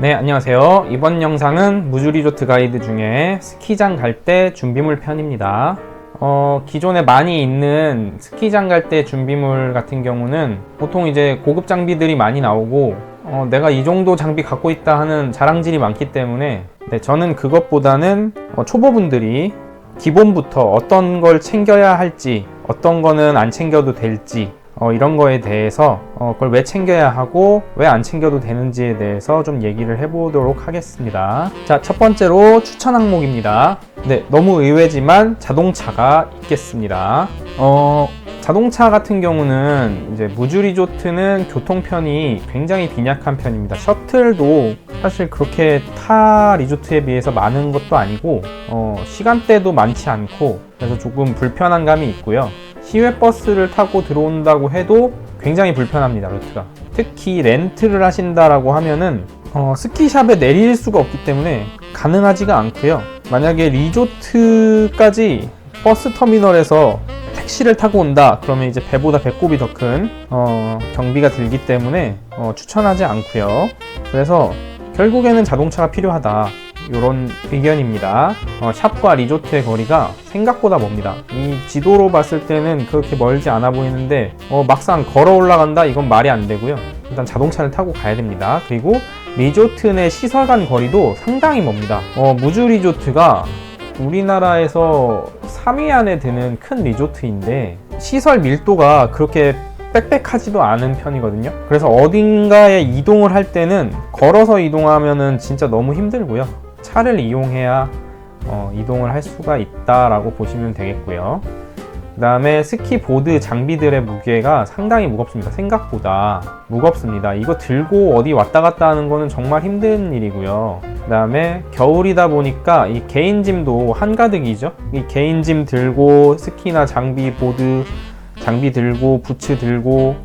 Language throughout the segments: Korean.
네, 안녕하세요. 이번 영상은 무주 리조트 가이드 중에 스키장 갈 때 준비물 편입니다. 어, 기존에 많이 있는 스키장 갈 때 준비물 같은 경우는 보통 이제 고급 장비들이 많이 나오고 어, 내가 이 정도 장비 갖고 있다 하는 자랑질이 많기 때문에 네, 저는 그것보다는 어, 초보분들이 기본부터 어떤 걸 챙겨야 할지 어떤 거는 안 챙겨도 될지 어, 이런 거에 대해서 어, 그걸 왜 챙겨야 하고 왜 안 챙겨도 되는지에 대해서 좀 얘기를 해보도록 하겠습니다. 자, 첫 번째로 추천 항목입니다. 네, 너무 의외지만 자동차가 있겠습니다. 어, 자동차 같은 경우는 이제 무주 리조트는 교통편이 굉장히 빈약한 편입니다. 셔틀도 사실 그렇게 타 리조트에 비해서 많은 것도 아니고 어, 시간대도 많지 않고 그래서 조금 불편한 감이 있고요. 시외 버스를 타고 들어온다고 해도 굉장히 불편합니다 루트가. 특히 렌트를 하신다라고 하면은 어, 스키샵에 내릴 수가 없기 때문에 가능하지가 않고요. 만약에 리조트까지 버스 터미널에서 택시를 타고 온다 그러면 이제 배보다 배꼽이 더큰 어, 경비가 들기 때문에 어, 추천하지 않고요. 그래서 결국에는 자동차가 필요하다 이런 의견입니다. 어, 샵과 리조트의 거리가 생각보다 멉니다. 이 지도로 봤을 때는 그렇게 멀지 않아 보이는데 어, 막상 걸어 올라간다 이건 말이 안 되고요. 일단 자동차를 타고 가야 됩니다. 그리고 리조트 내 시설 간 거리도 상당히 멉니다. 어, 무주 리조트가 우리나라에서 3위 안에 드는 큰 리조트인데 시설 밀도가 그렇게 빽빽하지도 않은 편이거든요. 그래서 어딘가에 이동을 할 때는 걸어서 이동하면은 진짜 너무 힘들고요. 차를 이용해야 어, 이동을 할 수가 있다라고 보시면 되겠고요. 그 다음에 스키보드 장비들의 무게가 상당히 무겁습니다. 생각보다 무겁습니다. 이거 들고 어디 왔다 갔다 하는 거는 정말 힘든 일이고요. 그 다음에 겨울이다 보니까 이 개인 짐도 한가득이죠. 이 개인 짐 들고 스키나 장비, 보드 장비 들고 부츠 들고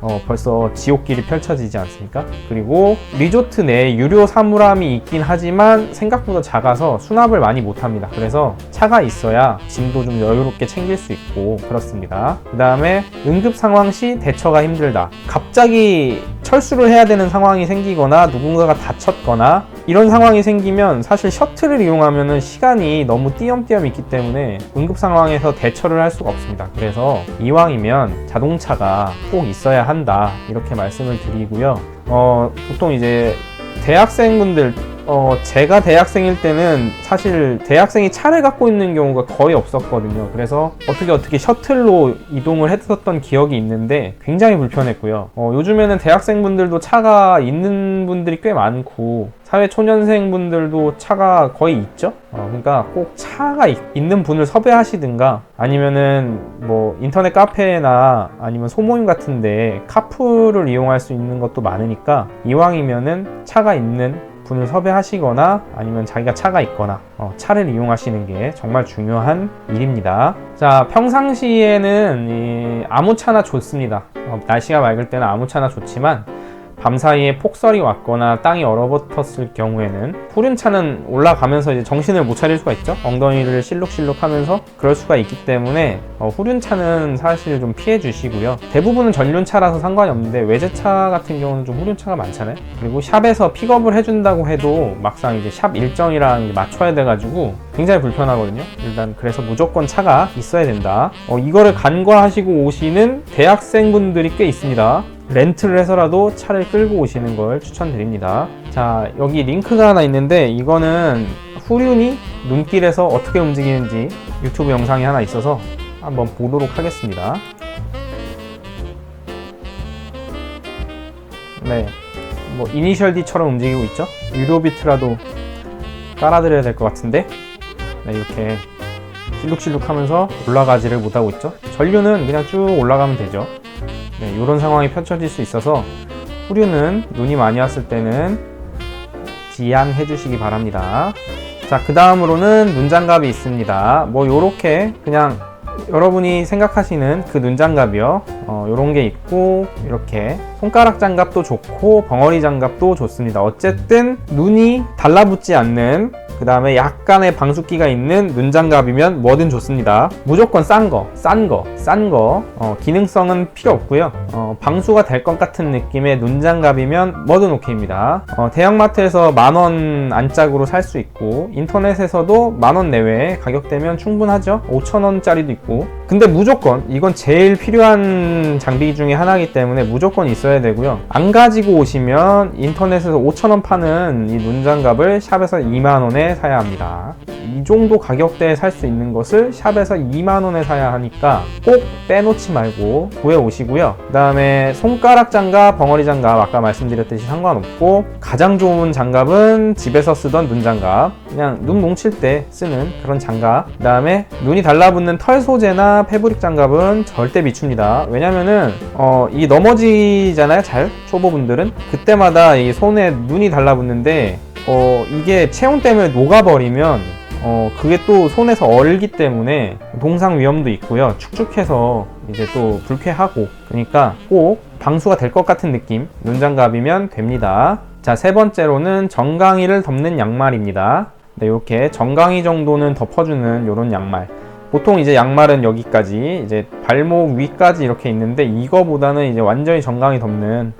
어, 벌써 지옥길이 펼쳐지지 않습니까? 그리고 리조트 내에 유료 사물함이 있긴 하지만 생각보다 작아서 수납을 많이 못합니다. 그래서 차가 있어야 짐도 좀 여유롭게 챙길 수 있고 그렇습니다. 그 다음에 응급 상황 시 대처가 힘들다. 갑자기 철수를 해야 되는 상황이 생기거나 누군가가 다쳤거나 이런 상황이 생기면 사실 셔틀을 이용하면 시간이 너무 띄엄띄엄 있기 때문에 응급 상황에서 대처를 할 수가 없습니다. 그래서 이왕이면 자동차가 꼭 있어야 한다 이렇게 말씀을 드리고요. 어, 보통 이제 대학생분들 어, 제가 대학생일 때는 사실 대학생이 차를 갖고 있는 경우가 거의 없었거든요. 그래서 어떻게 어떻게 셔틀로 이동을 했었던 기억이 있는데 굉장히 불편했고요. 어, 요즘에는 대학생분들도 차가 있는 분들이 꽤 많고 사회 초년생분들도 차가 거의 있죠. 어, 그러니까 꼭 차가 있, 있는 분을 섭외하시든가 아니면은 뭐 인터넷 카페나 아니면 소모임 같은데 카풀을 이용할 수 있는 것도 많으니까 이왕이면은 차가 있는 분을 섭외하시거나 아니면 자기가 차가 있거나 어, 차를 이용하시는 게 정말 중요한 일입니다. 자 평상시에는 이, 아무 차나 좋습니다. 어, 날씨가 맑을 때는 아무 차나 좋지만 밤사이에 폭설이 왔거나 땅이 얼어붙었을 경우에는 후륜차는 올라가면서 이제 정신을 못 차릴 수가 있죠. 엉덩이를 실룩실룩 하면서 그럴 수가 있기 때문에 어, 후륜 차는 사실 좀 피해 주시고요. 대부분은 전륜차라서 상관이 없는데 외제차 같은 경우는 좀 후륜 차가 많잖아요. 그리고 샵에서 픽업을 해준다고 해도 막상 이제 샵 일정이랑 이제 맞춰야 돼가지고 굉장히 불편하거든요. 일단 그래서 무조건 차가 있어야 된다. 어, 이거를 간과하시고 오시는 대학생분들이 꽤 있습니다. 렌트를 해서라도 차를 끌고 오시는 걸 추천드립니다. 자, 여기 링크가 하나 있는데 이거는 후륜이 눈길에서 어떻게 움직이는지 유튜브 영상이 하나 있어서 한번 보도록 하겠습니다. 네. 뭐 이니셜 D처럼 움직이고 있죠? 유료 비트라도 깔아드려야 될 것 같은데 네, 이렇게 실룩실룩 하면서 올라가지를 못하고 있죠? 전류는 그냥 쭉 올라가면 되죠. 네, 이런 상황이 펼쳐질 수 있어서 후류는 눈이 많이 왔을 때는 지양해 주시기 바랍니다. 자, 그 다음으로는 눈장갑이 있습니다. 뭐, 요렇게 그냥 여러분이 생각하시는 그 눈장갑이요. 어, 요런 게 있고 이렇게 손가락 장갑도 좋고 벙어리 장갑도 좋습니다. 어쨌든 눈이 달라붙지 않는 그 다음에 약간의 방수기가 있는 눈장갑이면 뭐든 좋습니다. 무조건 싼 거, 싼 거, 싼 거. 어, 기능성은 필요 없고요. 어, 방수가 될 것 같은 느낌의 눈장갑이면 뭐든 오케이입니다. 어, 대형마트에서 만원 안짝으로 살 수 있고 인터넷에서도 만원 내외 가격대면 충분하죠. 5천 원짜리도 있고. 근데 무조건 이건 제일 필요한 장비 중에 하나이기 때문에 무조건 있어야 되고요. 안 가지고 오시면 인터넷에서 5천 원 파는 이 눈장갑을 샵에서 2만 원에 사야 합니다. 이 정도 가격대에 살 수 있는 것을 샵에서 2만 원에 사야 하니까 꼭 빼놓지 말고 구해 오시고요. 그 다음에 손가락 장갑, 벙어리 장갑 아까 말씀드렸듯이 상관없고 가장 좋은 장갑은 집에서 쓰던 눈 장갑. 그냥 눈 뭉칠 때 쓰는 그런 장갑. 그 다음에 눈이 달라붙는 털 소재나 패브릭 장갑은 절대 비춥니다. 왜냐면은 어, 이 넘어지 잖아요. 잘 초보분들은 그때마다 이 손에 눈이 달라붙는데 어, 이게 체온 때문에 녹아버리면 어, 그게 또 손에서 얼기 때문에 동상 위험도 있고요. 축축해서 이제 또 불쾌하고 그러니까 꼭 방수가 될 것 같은 느낌 눈장갑이면 됩니다. 자, 세 번째로는 정강이를 덮는 양말입니다. 네, 이렇게 정강이 정도는 덮어주는 이런 양말. 보통 이제 양말은 여기까지 이제 발목 위까지 이렇게 있는데 이거보다는 이제 완전히 정강이 덮는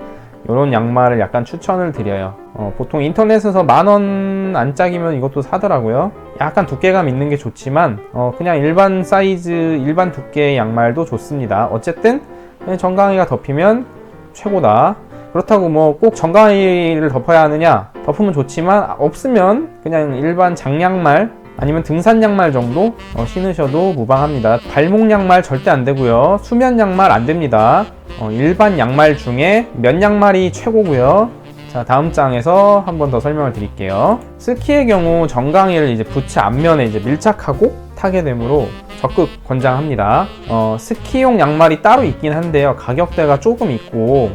이런 양말을 약간 추천을 드려요. 어, 보통 인터넷에서 만원 안짝이면 이것도 사더라고요. 약간 두께감 있는 게 좋지만 어, 그냥 일반 사이즈, 일반 두께의 양말도 좋습니다. 어쨌든 그냥 정강이가 덮이면 최고다. 그렇다고 뭐 꼭 정강이를 덮어야 하느냐? 덮으면 좋지만 없으면 그냥 일반 장양말 아니면 등산 양말 정도 어, 신으셔도 무방합니다. 발목 양말 절대 안 되고요. 수면 양말 안 됩니다. 어, 일반 양말 중에 면 양말이 최고고요. 자 다음 장에서 한 번 더 설명을 드릴게요. 스키의 경우 정강이를 이제 부츠 앞면에 이제 밀착하고 타게 되므로 적극 권장합니다. 어, 스키용 양말이 따로 있긴 한데요. 가격대가 조금 있고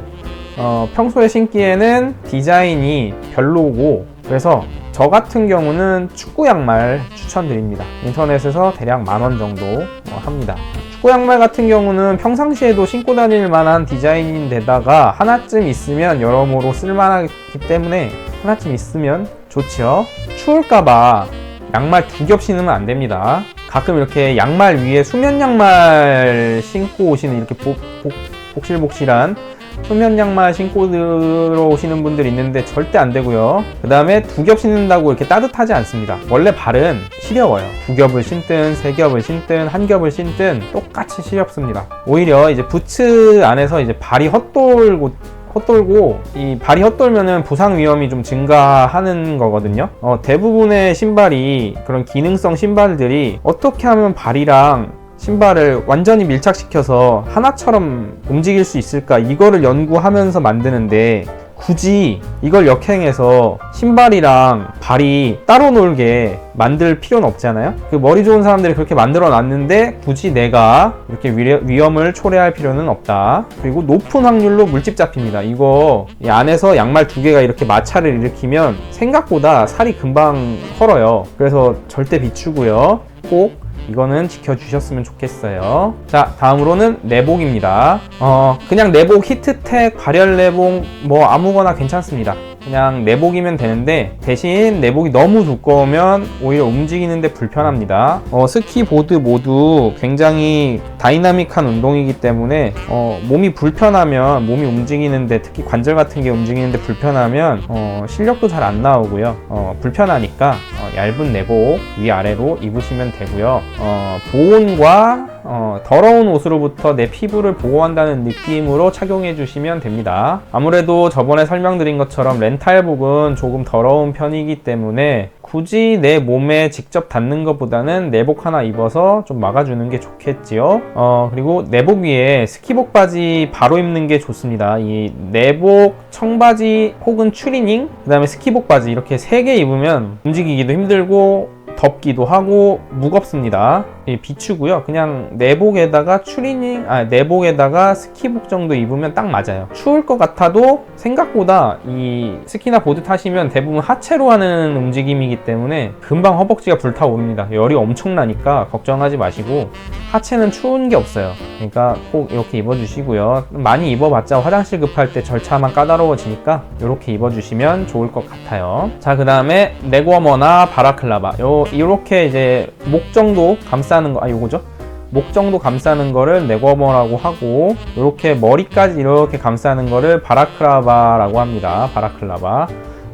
어, 평소에 신기에는 디자인이 별로고 그래서 저 같은 경우는 축구 양말 추천드립니다. 인터넷에서 대략 만 원 정도 어, 합니다. 축구 양말 같은 경우는 평상시에도 신고 다닐 만한 디자인인데다가 하나쯤 있으면 여러모로 쓸만하기 때문에 하나쯤 있으면 좋죠. 추울까봐 양말 두 겹 신으면 안 됩니다. 가끔 이렇게 양말 위에 수면 양말 신고 오시는 이렇게 복, 복, 복실복실한 수면 양말 신고 들어오시는 분들 있는데 절대 안 되고요. 그 다음에 두 겹 신는다고 이렇게 따뜻하지 않습니다. 원래 발은 시려워요. 두 겹을 신든 세 겹을 신든 한 겹을 신든 똑같이 시렵습니다. 오히려 이제 부츠 안에서 이제 발이 헛돌고 헛돌고 이 발이 헛돌면은 부상 위험이 좀 증가하는 거거든요. 어, 대부분의 신발이 그런 기능성 신발들이 어떻게 하면 발이랑 신발을 완전히 밀착시켜서 하나처럼 움직일 수 있을까 이거를 연구하면서 만드는데 굳이 이걸 역행해서 신발이랑 발이 따로 놀게 만들 필요는 없잖아요. 그 머리 좋은 사람들이 그렇게 만들어 놨는데 굳이 내가 이렇게 위험을 초래할 필요는 없다. 그리고 높은 확률로 물집 잡힙니다. 이거 이 안에서 양말 두 개가 이렇게 마찰을 일으키면 생각보다 살이 금방 헐어요. 그래서 절대 비추고요. 꼭 이거는 지켜주셨으면 좋겠어요. 자, 다음으로는 내복입니다. 어, 그냥 내복 히트텍, 발열 내복 뭐 아무거나 괜찮습니다. 그냥 내복이면 되는데 대신 내복이 너무 두꺼우면 오히려 움직이는데 불편합니다. 어, 스키 보드 모두 굉장히 다이나믹한 운동이기 때문에 어, 몸이 불편하면 몸이 움직이는데 특히 관절 같은 게 움직이는데 불편하면 어, 실력도 잘 안 나오고요. 어, 불편하니까 어, 얇은 내복 위아래로 입으시면 되고요. 어, 보온과 어, 더러운 옷으로부터 내 피부를 보호한다는 느낌으로 착용해 주시면 됩니다. 아무래도 저번에 설명드린 것처럼 렌 탈복은 조금 더러운 편이기 때문에 굳이 내 몸에 직접 닿는 것보다는 내복 하나 입어서 좀 막아주는 게 좋겠지요. 어, 그리고 내복 위에 스키복 바지 바로 입는 게 좋습니다. 이 내복, 청바지 혹은 추리닝, 그 다음에 스키복 바지 이렇게 세 개 입으면 움직이기도 힘들고 덥기도 하고 무겁습니다. 이 비추고요. 그냥 내복에다가 추리닝, 아 내복에다가 스키복 정도 입으면 딱 맞아요. 추울 것 같아도 생각보다 이 스키나 보드 타시면 대부분 하체로 하는 움직임이기 때문에 금방 허벅지가 불타오릅니다. 열이 엄청나니까 걱정하지 마시고 하체는 추운 게 없어요. 그러니까 꼭 이렇게 입어주시고요. 많이 입어봤자 화장실 급할 때 절차만 까다로워지니까 이렇게 입어주시면 좋을 것 같아요. 자, 그 다음에 네고머나 바라클라바. 요, 이렇게 이제 목 정도 감싸 는 거, 아, 요거죠? 목 정도 감싸는 거를 네거머라고 하고 이렇게 머리까지 이렇게 감싸는 거를 바라클라바라고 합니다. 바라클라바.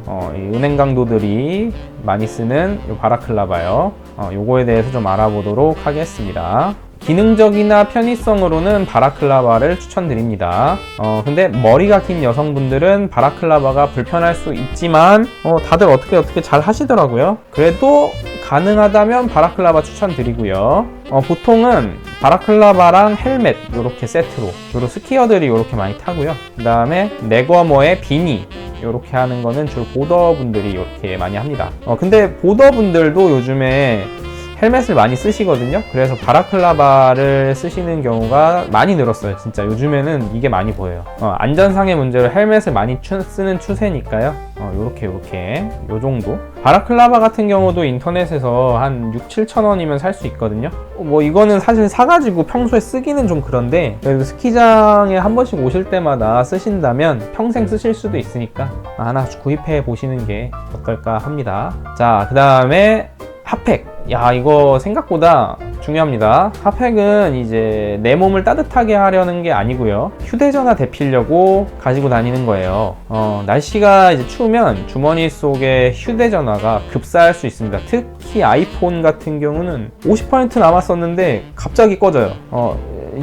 어, 이 은행 강도들이 많이 쓰는 요 바라클라바요. 어, 요거에 대해서 좀 알아보도록 하겠습니다. 기능적이나 편의성으로는 바라클라바를 추천드립니다. 어, 근데 머리가 긴 여성분들은 바라클라바가 불편할 수 있지만, 어, 다들 어떻게 어떻게 잘 하시더라고요. 그래도 가능하다면 바라클라바 추천드리고요. 어, 보통은 바라클라바랑 헬멧 이렇게 세트로 주로 스키어들이 이렇게 많이 타고요. 그 다음에 네거머의 비니 이렇게 하는 거는 주로 보더분들이 이렇게 많이 합니다. 어, 근데 보더분들도 요즘에 헬멧을 많이 쓰시거든요. 그래서 바라클라바를 쓰시는 경우가 많이 늘었어요. 진짜 요즘에는 이게 많이 보여요. 어, 안전상의 문제로 헬멧을 많이 추- 쓰는 추세니까요. 어, 요렇게 요렇게 요 정도. 바라클라바 같은 경우도 인터넷에서 한 6, 7천 원이면 살 수 있거든요. 어, 뭐 이거는 사실 사가지고 평소에 쓰기는 좀 그런데 그래도 스키장에 한 번씩 오실 때마다 쓰신다면 평생 쓰실 수도 있으니까 하나 구입해 보시는 게 어떨까 합니다. 자, 그 다음에 핫팩. 야, 이거 생각보다 중요합니다. 핫팩은 이제 내 몸을 따뜻하게 하려는 게 아니고요. 휴대전화 대피려고 가지고 다니는 거예요. 어, 날씨가 이제 추우면 주머니 속에 휴대전화가 급사할 수 있습니다. 특히 아이폰 같은 경우는 50% 남았었는데 갑자기 꺼져요. 어,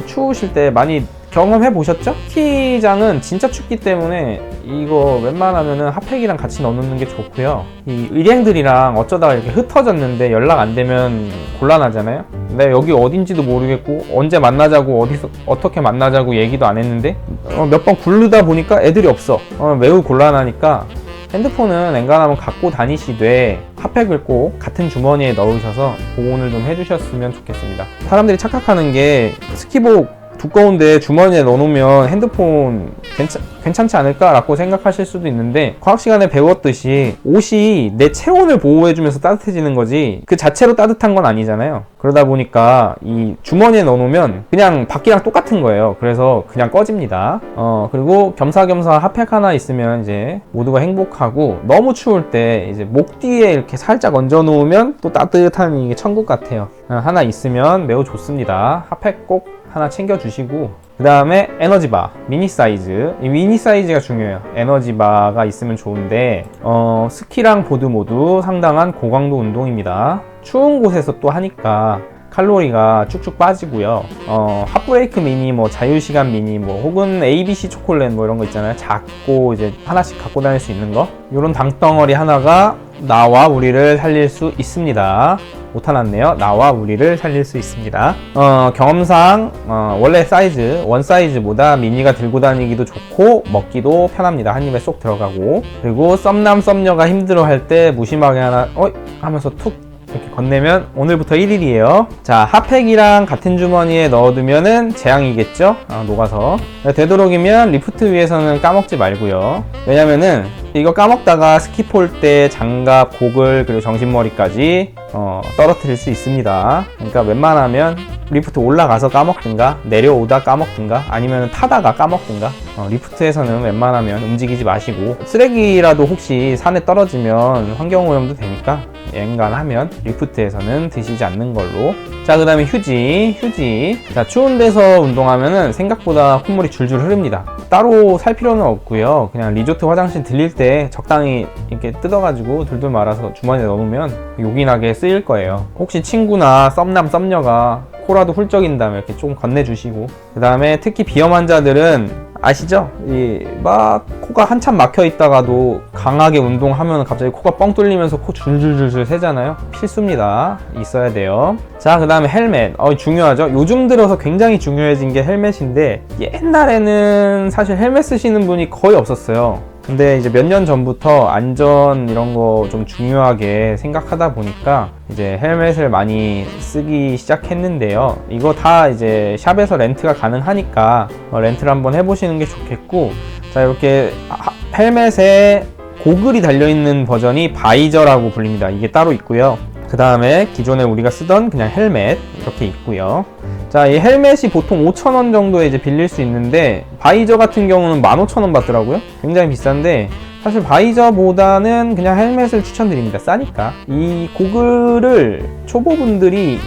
추우실 때 많이 경험해 보셨죠? 스키장은 진짜 춥기 때문에 이거 웬만하면은 핫팩이랑 같이 넣어놓는 게 좋고요. 이 일행들이랑 어쩌다가 이렇게 흩어졌는데 연락 안 되면 곤란하잖아요. 내 여기 어딘지도 모르겠고 언제 만나자고 어디서 어떻게 만나자고 얘기도 안 했는데 어, 몇번 굴르다 보니까 애들이 없어. 어, 매우 곤란하니까 핸드폰은 엔간하면 갖고 다니시되 핫팩을 꼭 같은 주머니에 넣으셔서 보온을 좀 해주셨으면 좋겠습니다. 사람들이 착각하는 게 스키복 두꺼운데 주머니에 넣어놓으면 핸드폰 괜찮, 괜찮지 않을까라고 생각하실 수도 있는데 과학 시간에 배웠듯이 옷이 내 체온을 보호해주면서 따뜻해지는 거지 그 자체로 따뜻한 건 아니잖아요. 그러다 보니까 이 주머니에 넣어놓으면 그냥 밖이랑 똑같은 거예요. 그래서 그냥 꺼집니다. 어 그리고 겸사겸사 핫팩 하나 있으면 이제 모두가 행복하고 너무 추울 때 이제 목 뒤에 이렇게 살짝 얹어 놓으면 또 따뜻한 이게 천국 같아요. 어, 하나 있으면 매우 좋습니다. 핫팩 꼭 하나 챙겨주시고 그 다음에 에너지바 미니 사이즈 이 미니 사이즈가 중요해요 에너지바가 있으면 좋은데 어, 스키랑 보드 모두 상당한 고강도 운동입니다 추운 곳에서 또 하니까 칼로리가 쭉쭉 빠지고요. 어, 핫브레이크 미니, 뭐 자유시간 미니, 뭐 혹은 ABC 초콜릿 뭐 이런 거 있잖아요. 작고 이제 하나씩 갖고 다닐 수 있는 거. 이런 당덩어리 하나가 나와 우리를 살릴 수 있습니다. 못하났네요. 나와 우리를 살릴 수 있습니다. 어, 경험상 어, 원래 사이즈 원 사이즈보다 미니가 들고 다니기도 좋고 먹기도 편합니다. 한 입에 쏙 들어가고 그리고 썸남 썸녀가 힘들어할 때 무심하게 하나 어 하면서 툭 이렇게 건네면 오늘부터 1일이에요. 자, 핫팩이랑 같은 주머니에 넣어두면은 재앙이겠죠? 아, 녹아서. 되도록이면 리프트 위에서는 까먹지 말고요. 왜냐면은 이거 까먹다가 스키 폴때 장갑, 고글, 그리고 정신머리까지 어, 떨어뜨릴 수 있습니다. 그러니까 웬만하면 리프트 올라가서 까먹든가 내려오다 까먹든가 아니면 타다가 까먹든가 어, 리프트에서는 웬만하면 움직이지 마시고 쓰레기라도 혹시 산에 떨어지면 환경오염도 되니까 엔간하면 리프트에서는 드시지 않는 걸로 자 그 다음에 휴지 휴지. 자 추운 데서 운동하면은 생각보다 콧물이 줄줄 흐릅니다. 따로 살 필요는 없고요. 그냥 리조트 화장실 들릴 때 적당히 이렇게 뜯어가지고 둘둘 말아서 주머니에 넣으면 요긴하게 쓰일 거예요. 혹시 친구나 썸남 썸녀가 코라도 훌쩍인다면 이렇게 좀 건네주시고 그 다음에 특히 비염 환자들은 아시죠? 이 막 코가 한참 막혀 있다가도 강하게 운동하면 갑자기 코가 뻥 뚫리면서 코 줄줄줄줄 새잖아요. 필수입니다. 있어야 돼요. 자, 그 다음에 헬멧. 어, 중요하죠. 요즘 들어서 굉장히 중요해진 게 헬멧인데 옛날에는 사실 헬멧 쓰시는 분이 거의 없었어요. 근데 이제 몇 년 전부터 안전 이런 거 좀 중요하게 생각하다 보니까 이제 헬멧을 많이 쓰기 시작했는데요. 이거 다 이제 샵에서 렌트가 가능하니까 어, 렌트를 한번 해보시는 게 좋겠고, 자 이렇게 하- 헬멧에 고글이 달려있는 버전이 바이저라고 불립니다. 이게 따로 있고요. 그 다음에 기존에 우리가 쓰던 그냥 헬멧 이렇게 있고요. 자, 이 헬멧이 보통 5,000원 정도에 이제 빌릴 수 있는데 바이저 같은 경우는 15,000원 받더라고요. 굉장히 비싼데 사실 바이저보다는 그냥 헬멧을 추천드립니다. 싸니까. 이 고글을 초보분들이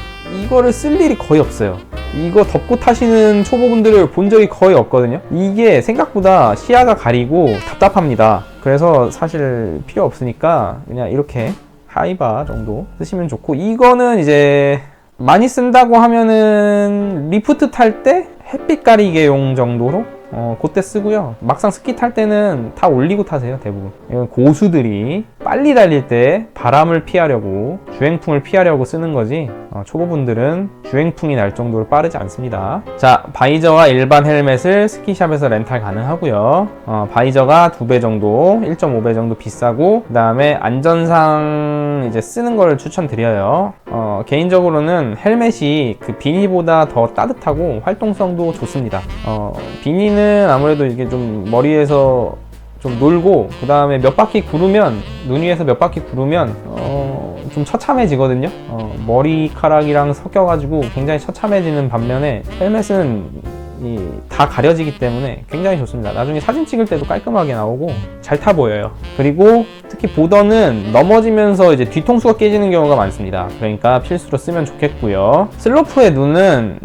이거를 쓸 일이 거의 없어요. 이거 덮고 타시는 초보분들을 본 적이 거의 없거든요. 이게 생각보다 시야가 가리고 답답합니다. 그래서 사실 필요 없으니까 그냥 이렇게 하이바 정도 쓰시면 좋고 이거는 이제 많이 쓴다고 하면은 리프트 탈 때 햇빛 가리개용 정도로 어, 그때 쓰고요. 막상 스키 탈 때는 다 올리고 타세요, 대부분. 이건 고수들이 빨리 달릴 때 바람을 피하려고, 주행풍을 피하려고 쓰는 거지, 어, 초보분들은 주행풍이 날 정도로 빠르지 않습니다. 자, 바이저와 일반 헬멧을 스키샵에서 렌탈 가능하고요. 어, 바이저가 2배 정도, 1.5배 정도 비싸고, 그 다음에 안전상 이제 쓰는 걸 추천드려요. 어, 개인적으로는 헬멧이 그 비니보다 더 따뜻하고 활동성도 좋습니다. 어, 비니는 아무래도 이게 좀 머리에서 좀 놀고 그 다음에 몇 바퀴 구르면 눈 위에서 몇 바퀴 구르면 어, 좀 처참해지거든요. 어, 머리카락이랑 섞여가지고 굉장히 처참해지는 반면에 헬멧은 이 다 가려지기 때문에 굉장히 좋습니다. 나중에 사진 찍을 때도 깔끔하게 나오고 잘 타 보여요. 그리고 특히 보더는 넘어지면서 이제 뒤통수가 깨지는 경우가 많습니다. 그러니까 필수로 쓰면 좋겠고요. 슬로프의 눈은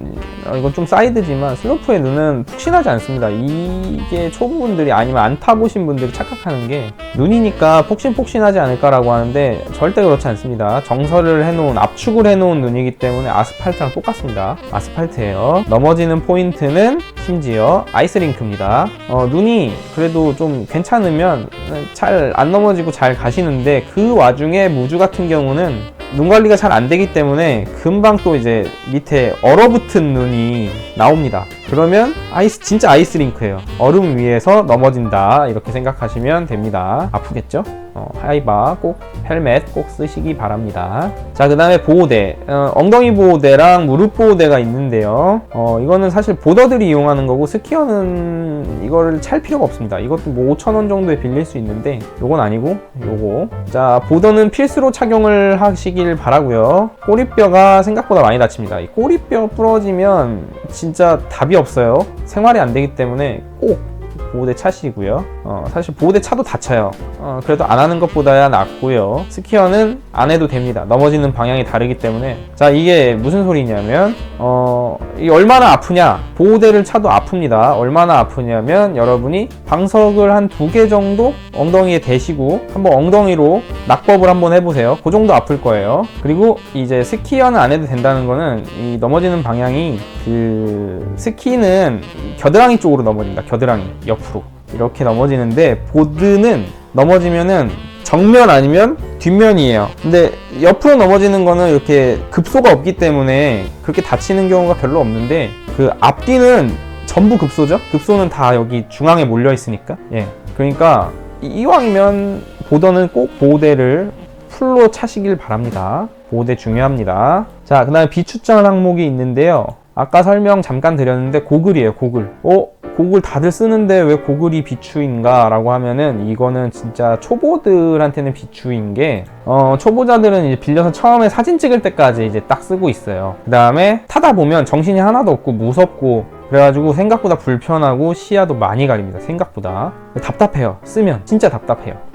어, 이건 좀 사이드지만 슬로프의 눈은 푹신하지 않습니다. 이게 초보분들이 아니면 안 타보신 분들이 착각하는 게 눈이니까 폭신폭신하지 않을까라고 하는데 절대 그렇지 않습니다. 정설을 해놓은 압축을 해놓은 눈이기 때문에 아스팔트랑 똑같습니다. 아스팔트예요. 넘어지는 포인트는 심지어 아이스링크입니다. 어, 눈이 그래도 좀 괜찮으면 잘 안 넘어지고 잘 가시는데 그 와중에 무주 같은 경우는 눈 관리가 잘 안 되기 때문에 금방 또 이제 밑에 얼어붙은 눈이 나옵니다. 그러면 아이스 진짜 아이스링크예요. 얼음 위에서 넘어진다 이렇게 생각하시면 됩니다. 아프겠죠? 어, 하이바 꼭 헬멧 꼭 쓰시기 바랍니다. 자, 그 다음에 보호대. 어, 엉덩이 보호대랑 무릎 보호대가 있는데요. 어, 이거는 사실 보더들이 이용하는 거고, 스키어는 이거를 찰 필요가 없습니다. 이것도 뭐 5,000원 정도에 빌릴 수 있는데, 요건 아니고, 요거. 자, 보더는 필수로 착용을 하시길 바라고요 꼬리뼈가 생각보다 많이 다칩니다. 이 꼬리뼈 부러지면 진짜 답이 없어요. 생활이 안 되기 때문에 꼭 보호대 차시고요. 어, 사실 보호대 차도 다쳐요. 어, 그래도 안 하는 것보다야 낫고요. 스키어는 안 해도 됩니다. 넘어지는 방향이 다르기 때문에. 자, 이게 무슨 소리냐면, 어, 이 얼마나 아프냐? 보호대를 차도 아픕니다. 얼마나 아프냐면, 여러분이 방석을 한 두 개 정도 엉덩이에 대시고, 한번 엉덩이로 낙법을 한번 해보세요. 그 정도 아플 거예요. 그리고 이제 스키어는 안 해도 된다는 거는, 이 넘어지는 방향이, 그, 스키는 겨드랑이 쪽으로 넘어진다. 겨드랑이. 옆 으로. 이렇게 넘어지는데 보드는 넘어지면은 정면 아니면 뒷면이에요. 근데 옆으로 넘어지는 거는 이렇게 급소가 없기 때문에 그렇게 다치는 경우가 별로 없는데 그 앞뒤는 전부 급소죠. 급소는 다 여기 중앙에 몰려 있으니까. 예. 그러니까 이- 이왕이면 보더는 꼭 보호대를 풀로 차시길 바랍니다. 보호대 중요합니다. 자, 그 다음에 비추천 항목이 있는데요. 아까 설명 잠깐 드렸는데 고글이에요, 고글. 어? 고글 다들 쓰는데 왜 고글이 비추인가? 라고 하면은 이거는 진짜 초보들한테는 비추인 게, 어, 초보자들은 이제 빌려서 처음에 사진 찍을 때까지 이제 딱 쓰고 있어요. 그 다음에 타다 보면 정신이 하나도 없고 무섭고, 그래가지고 생각보다 불편하고 시야도 많이 가립니다. 생각보다. 답답해요. 쓰면. 진짜 답답해요.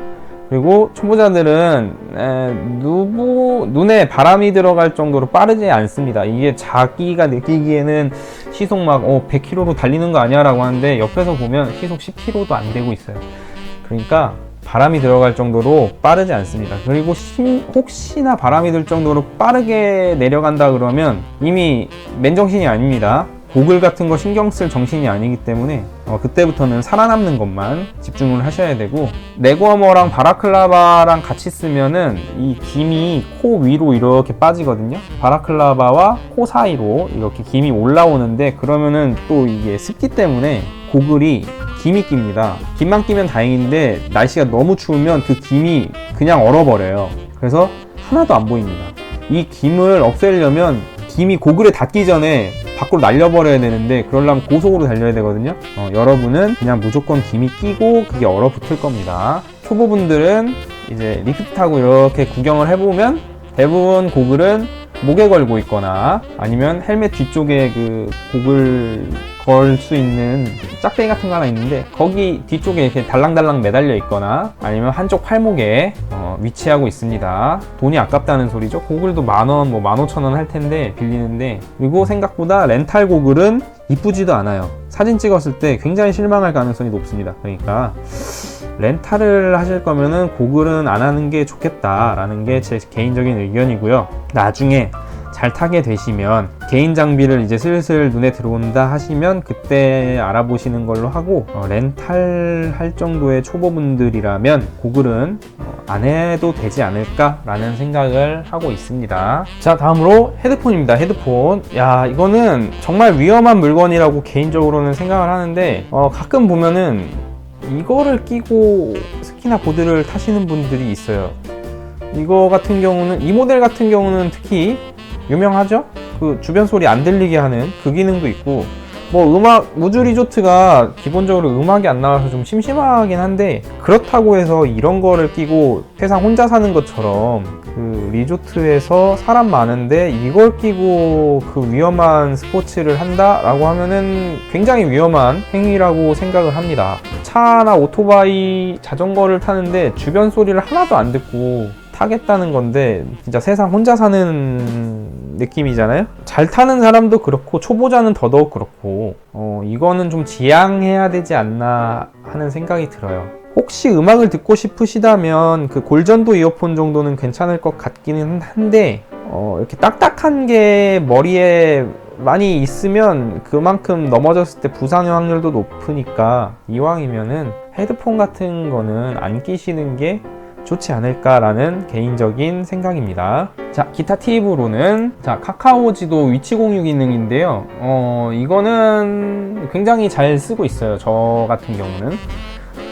그리고 초보자들은 에, 누구 눈에 바람이 들어갈 정도로 빠르지 않습니다. 이게 자기가 느끼기에는 시속 막 어, 100km로 달리는 거 아니야 라고 하는데 옆에서 보면 시속 10km도 안 되고 있어요. 그러니까 바람이 들어갈 정도로 빠르지 않습니다. 그리고 심- 혹시나 바람이 들 정도로 빠르게 내려간다 그러면 이미 맨정신이 아닙니다. 고글 같은 거 신경 쓸 정신이 아니기 때문에 어, 그때부터는 살아남는 것만 집중을 하셔야 되고 네고어머랑 바라클라바랑 같이 쓰면은 이 김이 코 위로 이렇게 빠지거든요. 바라클라바와 코 사이로 이렇게 김이 올라오는데 그러면은 또 이게 습기 때문에 고글이 김이 낍니다. 김만 끼면 다행인데 날씨가 너무 추우면 그 김이 그냥 얼어버려요. 그래서 하나도 안 보입니다. 이 김을 없애려면 김이 고글에 닿기 전에 밖으로 날려버려야 되는데 그러려면 고속으로 달려야 되거든요. 어, 여러분은 그냥 무조건 김이 끼고 그게 얼어붙을 겁니다. 초보분들은 이제 리프트 타고 이렇게 구경을 해보면 대부분 고글은 목에 걸고 있거나 아니면 헬멧 뒤쪽에 그 고글 걸 수 있는 짝대기 같은 거 하나 있는데 거기 뒤쪽에 이렇게 달랑달랑 매달려 있거나 아니면 한쪽 팔목에 어, 위치하고 있습니다. 돈이 아깝다는 소리죠. 고글도 만 원, 뭐 만 오천 원 할 텐데 빌리는데 그리고 생각보다 렌탈 고글은 이쁘지도 않아요. 사진 찍었을 때 굉장히 실망할 가능성이 높습니다. 그러니까 렌탈을 하실 거면은 고글은 안 하는 게 좋겠다라는 게 제 개인적인 의견이고요. 나중에 잘 타게 되시면 개인 장비를 이제 슬슬 눈에 들어온다 하시면 그때 알아보시는 걸로 하고 어, 렌탈 할 정도의 초보분들이라면 고글은 어, 안 해도 되지 않을까라는 생각을 하고 있습니다. 자 다음으로 헤드폰입니다. 헤드폰. 야 이거는 정말 위험한 물건이라고 개인적으로는 생각을 하는데 어, 가끔 보면은 이거를 끼고 스키나 보드를 타시는 분들이 있어요. 이거 같은 경우는 이 모델 같은 경우는 특히 유명하죠? 그 주변 소리 안 들리게 하는 그 기능도 있고 뭐 음악 우주 리조트가 기본적으로 음악이 안 나와서 좀 심심하긴 한데 그렇다고 해서 이런 거를 끼고 세상 혼자 사는 것처럼 그 리조트에서 사람 많은데 이걸 끼고 그 위험한 스포츠를 한다라고 하면은 굉장히 위험한 행위라고 생각을 합니다. 차나 오토바이 자전거를 타는데 주변 소리를 하나도 안 듣고 타겠다는 건데 진짜 세상 혼자 사는 느낌이잖아요. 잘 타는 사람도 그렇고 초보자는 더더욱 그렇고 어, 이거는 좀 지양해야 되지 않나 하는 생각이 들어요. 혹시 음악을 듣고 싶으시다면 그 골전도 이어폰 정도는 괜찮을 것 같기는 한데 어, 이렇게 딱딱한 게 머리에 많이 있으면 그만큼 넘어졌을 때 부상의 확률도 높으니까 이왕이면은 헤드폰 같은 거는 안 끼시는 게 좋지 않을까라는 개인적인 생각입니다. 자, 기타 팁으로는 자, 카카오 지도 위치 공유 기능인데요. 어, 이거는 굉장히 잘 쓰고 있어요. 저 같은 경우는.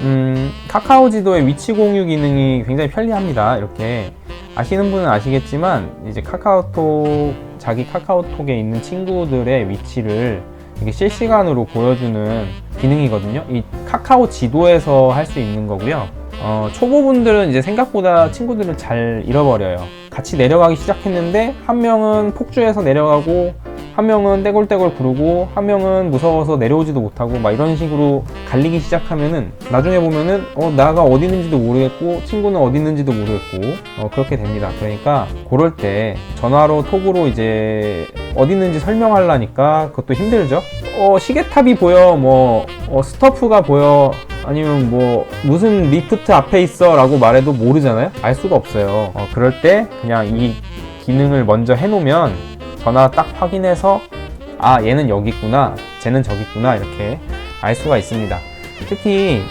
음, 카카오 지도의 위치 공유 기능이 굉장히 편리합니다. 이렇게 아시는 분은 아시겠지만 이제 카카오톡 자기 카카오톡에 있는 친구들의 위치를 이게 실시간으로 보여주는 기능이거든요. 이 카카오 지도에서 할 수 있는 거고요. 어, 초보분들은 이제 생각보다 친구들을 잘 잃어버려요. 같이 내려가기 시작했는데 한 명은 폭주해서 내려가고 한 명은 떼굴떼굴 구르고 한 명은 무서워서 내려오지도 못하고 막 이런 식으로 갈리기 시작하면은 나중에 보면은 어 나가 어디 있는지도 모르겠고 친구는 어디 있는지도 모르겠고 어 그렇게 됩니다. 그러니까 그럴 때 전화로 톡으로 이제 어디 있는지 설명하려니까 그것도 힘들죠. 어 시계탑이 보여 뭐 어, 스터프가 보여 아니면 뭐 무슨 리프트 앞에 있어 라고 말해도 모르잖아요? 알 수가 없어요. 어, 그럴 때 그냥 이 기능을 먼저 해놓으면 전화 딱 확인해서 아 얘는 여기 있구나 쟤는 저기 있구나 이렇게 알 수가 있습니다. 특히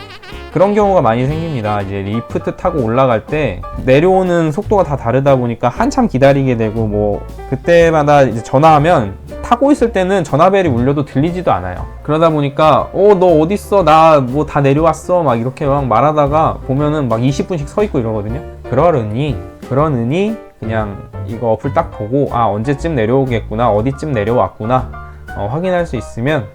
그런 경우가 많이 생깁니다. 이제 리프트 타고 올라갈 때 내려오는 속도가 다 다르다 보니까 한참 기다리게 되고 뭐 그때마다 이제 전화하면 타고 있을 때는 전화벨이 울려도 들리지도 않아요. 그러다 보니까 어 너 어딨어 나 뭐 다 내려왔어 막 이렇게 막 말하다가 보면은 막 20분씩 서 있고 이러거든요. 그러느니 그러느니 그냥 이거 어플 딱 보고 아 언제쯤 내려오겠구나 어디쯤 내려왔구나 어, 확인할 수 있으면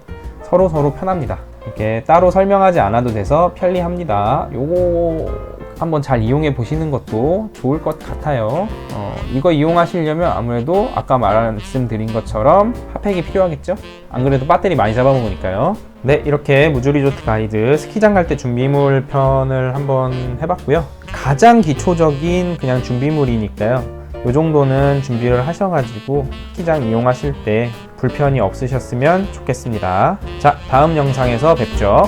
서로 서로 편합니다. 이렇게 따로 설명하지 않아도 돼서 편리합니다. 요거 한번 잘 이용해 보시는 것도 좋을 것 같아요. 어, 이거 이용하시려면 아무래도 아까 말씀드린 것처럼 핫팩이 필요하겠죠? 안 그래도 배터리 많이 잡아먹으니까요. 네, 이렇게 무주리조트 가이드 스키장 갈 때 준비물 편을 한번 해봤고요. 가장 기초적인 그냥 준비물이니까요. 이 정도는 준비를 하셔가지고 스키장 이용하실 때 불편이 없으셨으면 좋겠습니다. 자, 다음 영상에서 뵙죠.